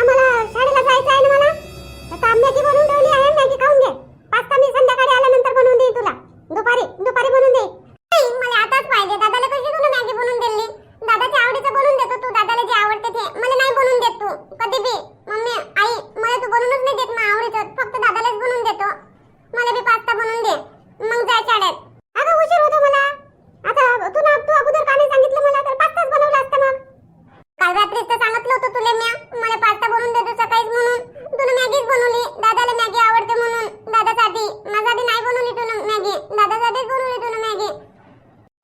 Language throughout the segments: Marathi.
आम्हाला शाळेला जायचं आहे ना मला? आता मॅगी बनवून ठेवली आहे मॅगी खाऊन घे पास्ता मी संध्याकाळी आल्यानंतर बनवून देईन तुला दुपारी दुपारी बनवून दे नाही, मला आताच पाहिजे दादाला कशी तुला मॅगी बनवून दिली दादाच्या आवडीचं बनवून देतो तू दादाला जे आवडते ते मला नाही बनवून देत तू कधी बी मम्मी आई मला तू बनवूनच नाही देत माझ्या आवडीचं फक्त दादालाच बनवून देतो मला बी पास्ता बनवून दे मग जाय शाळेत अगं उशीर होतो मला आता तू ना तू अगोदर का नाही सांगितलं मला तर पास्ताच बनवला असता मग काल रात्रीच तर सांगितलं होतं तुला म्या मला पास्ता बनवून देतो सकाळीच म्हणून तुला मॅगीच बनवली दादाला मॅगी आवडते म्हणून दादासाठी माझ्यासाठी नाही बनवली तुला मॅगी दादासाठीच बनवली तुला मॅगी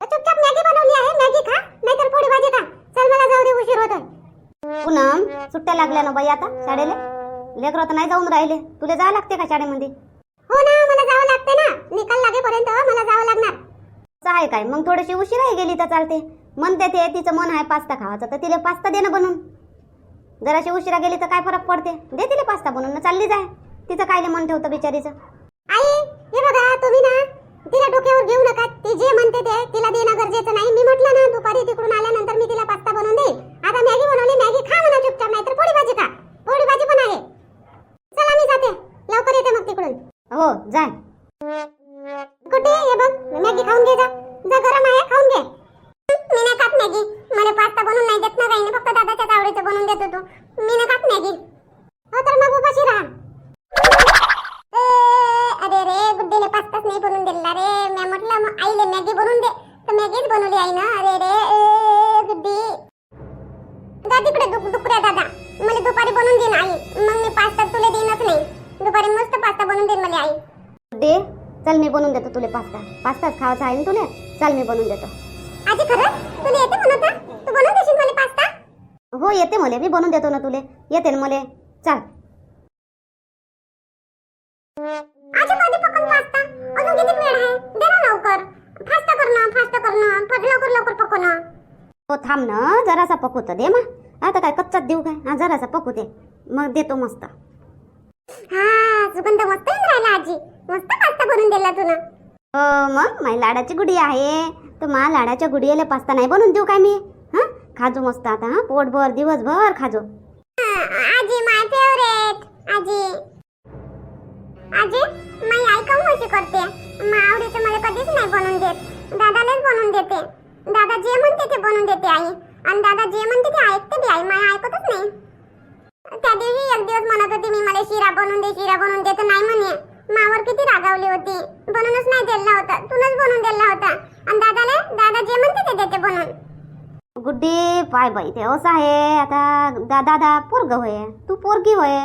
चुपचाप मॅगी बनवली आहे मॅगी खा नाहीतर पोळी भाजी खा चल मला जाऊ दे उशीर होतोय पूनम सुट्ट्या लागल्या ना बाई आता शाळेला? लेकरं तर नाही जाऊन राहिले. तुला जावं लागते का शाळेमध्ये? हो ना मला जावं लागते ना. निकाल लागेपर्यंत मला जावं लागणार. असं आहे काय? मग थोडीशी उशिराही गेली तर चालते. म्हणते ते तिचं मन आहे पास्ता खावायचं तर तिला पास्ता दे ना बनवून. जराशी उशिरा गेली तर काय फरक पडते? दे तिला पास्ता बनवून ना चालली जाय. तिचं कायले मन ठेवतं बिचारीचं. आई हे बघा तुम्ही ना तिला डोक्यावर घेऊ नका. ती जे म्हणते ते तिला देणं गरजेचं नाही. मी म्हटलं ना दुपारी तिकडून आल्यानंतर मी तिला पास्ता बनवून देईल. भाजी खा पोळी भाजी पण आहे. चला मी जाते. लवकर येते मग तिकडून. हो जाय. कुठे हे बघ? मॅगी खाऊन घे जा. जा गरम आहे खाऊन घे. मी नाही खात मॅगी. मला पास्ता बनवून नाही देत ना काही फक्त दादाच्याच आवडीचं बनवून देतो तू. मी नाही खात मॅगी. हो तर मग उपाशी राहा. अरे रे गुड्डीने पास्ताच नाही बनवून दिला रे. मी म्हटलं मग आईले मॅगी बनवून दे. तर मॅगीच बनवली आई ना. अरे रे गुड्डी. जा तिकडे दुप दुपऱ्या दादा. मला दुपारी बनवून देईन आई. मग मी पास्ता तुला देईनच नाही. दुपारी मस्त पास्ता बनवून देईन मला आई. दे. चल मी बनवून देतो तुला पास्ता. पास्ताच खावायचा आहे ना तुला? चल मी बनवून देतो. आजी खरंच तुला येते बनवता तू बनवून देशील मला पास्ता? हो येते मले. मी बनवून देतो ना तुले. येते ना मले. चल. आजी कधी पकन पास्ता. अजून किती वेळ आहे? दे ना लवकर. फास्ट कर ना फास्ट कर ना. लवकर लवकर पकव ना. हो थांब ना जरासा पकवतो दे मा आता काय कच्चाच देऊ काय? हा जरासा पकू दे. मग देतो मस्त. हा सुगंध मस्त येऊन राहिला आजी. मस्त पास्ता बनवून दिला तुला हो मग माझी लाडाची गुडी आहे. तर मा लाडाच्या गुडियाला पास्ता नाही बनवून देऊ काय मी? हा खाजो मस्त आता हा पोटभर दिवसभर खाजो. आजी माय फेवरेट आई आणि दादा जे म्हणते ते ऐकते बी आई माय ऐकतच नाही. त्या दिवशी एक दिवस म्हणत होती मी मला शिरा बनवून दे शिरा बनवून दे तर नाही म्हणे. मावर किती रागावली होती. बनवूनच नाही दिला होता तूनच बनवून दिला होता. आणि दादाला दादा जे म्हणते ते देते बनवून. गुड्डी पाय बाई ते असं आहे. आता दा दादा पोरग होय. तू पोरगी होय.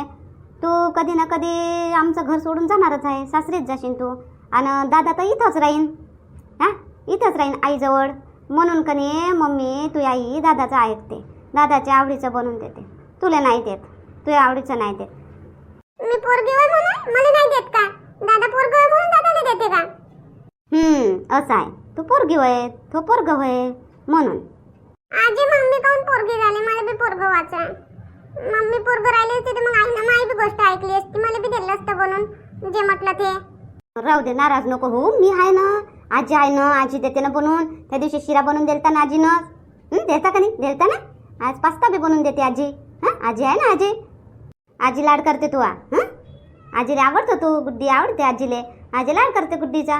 तू कधी ना कधी आमचं घर सोडून जाणारच आहे. सासरीच जाशील तू. आणि दादा तर इथंच राहीन. हा? इथंच राहीन आईजवळ. म्हणून कनी मम्मी तू आई दादाचं ऐकते. दादाच्या आवडीचं बनवून देते. तुला नाही देत. तुझ्या आवडीचं नाही देत. मी पोरगी म्हणून? मला नाही देत का? दादा पोरग म्हणून दादाला देते का? हम्म असं आहे. तू पोरगी होय. तो पोरग होय. म्हणून. आजी मग मी काऊन पोरगी झाली. मला बी पोरग वाचा मम्मी पोरग राहिली असती तर मग आईनं माई बी गोष्ट ऐकली असती. मला बी दिलं असतं बनवून. जे म्हटलं ते. राहू दे नाराज नको हो मी आहे ना आजी आहे ना आजी देते ना बनवून त्या दिवशी शिरा बनवून दिलता ना आजीनं? देता का नाही? दिलता ना? आज पास्ता बी बनवून देते आजी. हा आजी आहे ना आजी? आजी लाड करते तू हा? आजीला आवडतो तू? गुड्डी आवडते आजीले. आजी लाड करते गुड्डीचा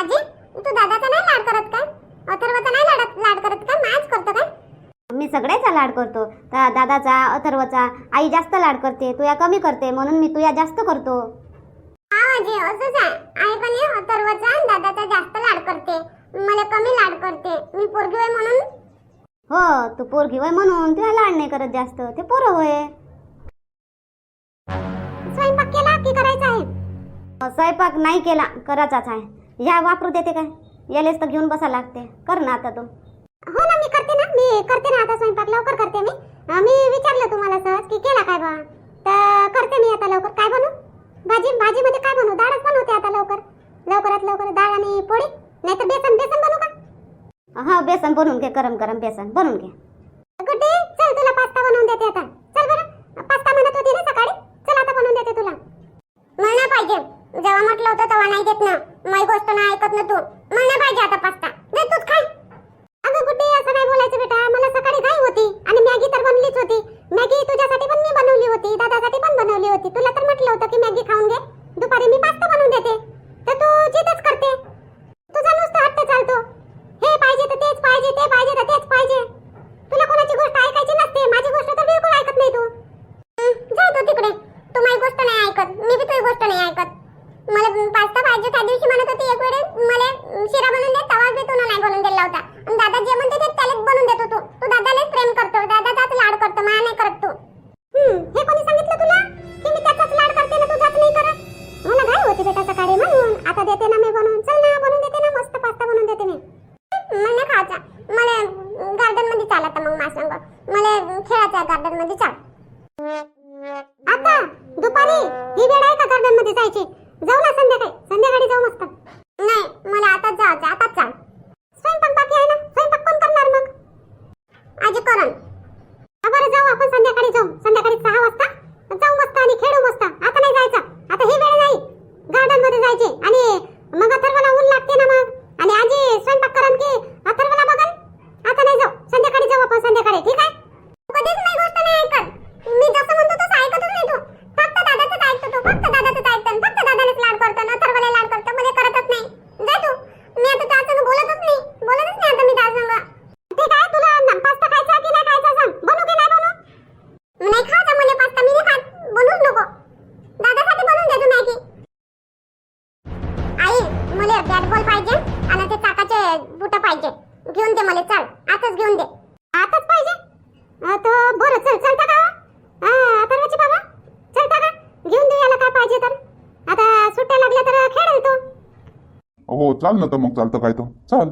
आजी तू दादाचा नाही लाड करत काय अथर्वचा नाही लाड लाड करत काय माझ करतो काय मी सगळ्याचा लाड करतो. दादाचा अथर्वचा आई जास्त लाड करते तुया कमी करते म्हणून मी तुया जास्त करतो. हा आजी असंच आहे. आई पण हे अथर्वचा आणि दादाचा जास्त लाड करते. मला कमी लाड करते. मी पोरगी होय म्हणून. हो तू पोरगी होय म्हणून. तुला लाड नाही करत जास्त. ते पोरं होय. स्वयंपाक केला की करायचा आहे? स्वयंपाक नाही केला करायचाच आहे. या वापरू देते काय? यालेच तर घेऊन बसा लागते. कर ना आता तू. हो ना मी करते ना. मी करते ना आता स्वयंपाक. लवकर करते मी. मी विचारलं तुम्हाला सहज की केला काय बा? तर करते मी आता लवकर. काय बनवू? भाजी भाजीमध्ये काय बनवू? डाळच बनवते आता लवकर. लवकरात लवकर डाळ आणि पोळी नाहीतर बेसन बेसन बनवू का? हा बेसन बनवून घे गरम गरम बेसन बनवून घे. गुड्डी चल तुला पास्ता बनवून देते आता. चल बरं पास्ता म्हणत होती ना सकाळी? चल आता बनवून देते तुला. म्हणा पाहिजे. जेव्हा म्हटलं होतं तेव्हा नाही देत ना. माझी गोष्ट नाही ऐकत ना तू. म्हणा पाहिजे आता पास्ता. दे तूच खा. अगं गुड्डी असं काय बोलायचं बेटा. मला सकाळी घाई होती. गोष्ट नाही ऐकत. मी बी तुझी गोष्ट नाही ऐकत. मला पास्ता पाहिजे त्या दिवशी म्हणत होती एक वेळेस मला शिरा बनवून दे तवा बी तू नाही बनवून दिला होता. आणि दादा जे म्हणते ते त्यालाच बनवून देतो तू. तू दादालाच प्रेम करतो. दादा पाहिजे. घेऊन दे मला चल. आताच घेऊन दे. आताच पाहिजे? अं, तर बरं चल चलता का हो? हा? बाबा. चलता का? घेऊन देऊ याला काय पाहिजे तर. आता सुट्ट्या लागल्या तर खेळेल तो. हो चाल ना तर मग चालतं काय तो चाल.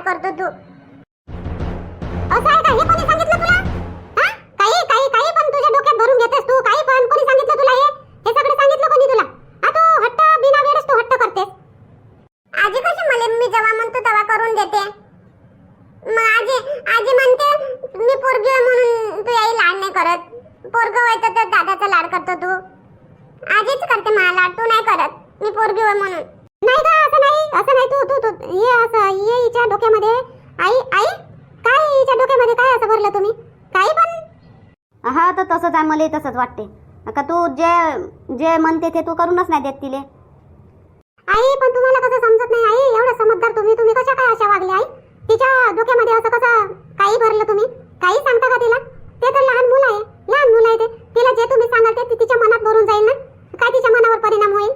लाड करतो तू? असं आहे का हे कोणी सांगितलं तुला? हा? काही काही काही पण तुझ्या डोक्यात भरून घेतेस तू. काही पण. कोणी सांगितलं तुला हे? हे सगळं सांगितलं कोणी तुला? हा तू हट्ट बिना वेळेस तू हट्ट करतेस. आजी कशी मला मी जेव्हा म्हणतो तेव्हा करून देते. मग आजी आजी म्हणते मी पोरगी म्हणून तू याही लाड नाही करत. पोरग व्हायचं तर दादाचा लाड करतो तू. आजीच करते मला लाड तू नाही करत. मी पोरगी म्हणून. नाही का असं नाही तू तू तू हे असं हे हिच्या डोक्यामध्ये. आई आई काय हिच्या डोक्यामध्ये? काय असं भरलं तुम्ही? काही पण. हा तर तसंच आहे मला तसंच वाटते का तू जे जे म्हणते ते तू करूनच नाही देत तिले. आई पण तुम्हाला कसं समजत नाही आई? एवढं समजदार तुम्ही. तुम्ही कशा काय अशा वागल्या आई? तिच्या डोक्यामध्ये असं कसं काही भरलं तुम्ही? काही सांगता का तिला? ते तर लहान मुलं आहे. लहान मुलं आहे ते. तिला जे तुम्ही सांगाल ते ती तिच्या मनात भरून जाईल ना? काय तिच्या मनावर परिणाम होईल?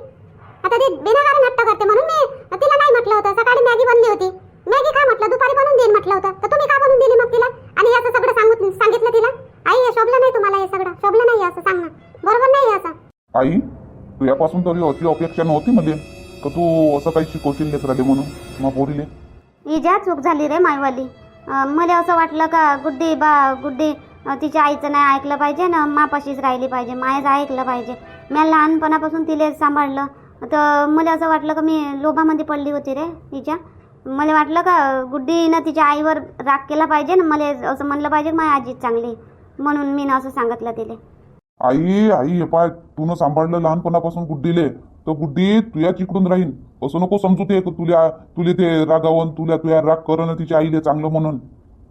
आता ती बिनाकारण हट्ट करते म्हणून मी तिला नाही म्हटलं होतं. सकाळी मॅगी बनली होती. मॅगी का म्हटलं दुपारी बनवून देईन म्हटलं होतं. तर तुम्ही का बनवून दिली मग तिला? आणि असं सगळं सांगू सांगितलं तिला? आई हे शोभलं नाही तुम्हाला हे सगळं. शोभलं नाही असं सांगणं. बरोबर नाही हे असं. आई तुझ्यापासून तरी अशी अपेक्षा नव्हती मध्ये का तू असं काही शिकवशील लेकराले म्हणून मग पोरीले? इजा चूक झाली रे मायवाली मला असं वाटलं का गुड्डी बा गुड्डी तिच्या आईचं नाही ऐकलं पाहिजे ना मापाशीच राहिली पाहिजे मायचं ऐकलं पाहिजे. मी लहानपणापासून तिला सांभाळलं. तर मला असं वाटलं का मी लोभामध्ये पडली होती रे तिच्या. मला वाटलं का गुड्डीनं तिच्या आईवर राग केला पाहिजे ना मला असं म्हणलं पाहिजे माझी आजीच चांगली म्हणून मी असं सांगितलं तिला. आई आई हे पाय तू सांभाळलं लहानपणापासून गुड्डीले तर गुड्डी तुया चिकडून राहीन. असं नको समजू ते तुला तुले ते रागावन तुला तुया राग करणं तिच्या आईले चांगलं म्हणून.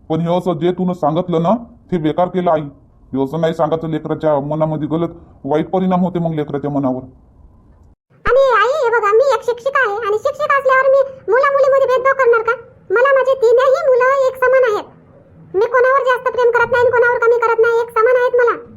पण हे असं जे तुनं सांगितलं ना ते बेकार केलं आई. हे असं नाही सांगायचं लेकराच्या मनामध्ये गलत वाईट परिणाम होते मग लेकराच्या मनावर. एक शिक्षिका आहे आणि शिक्षक असल्यावर मी मुला मुलीमध्ये भेदभाव करणार का? मला माझे तीनही मुलं एक समान आहेत. मी कोणावर जास्त प्रेम करत नाही कोणावर कमी करत नाही एक समान आहेत मला.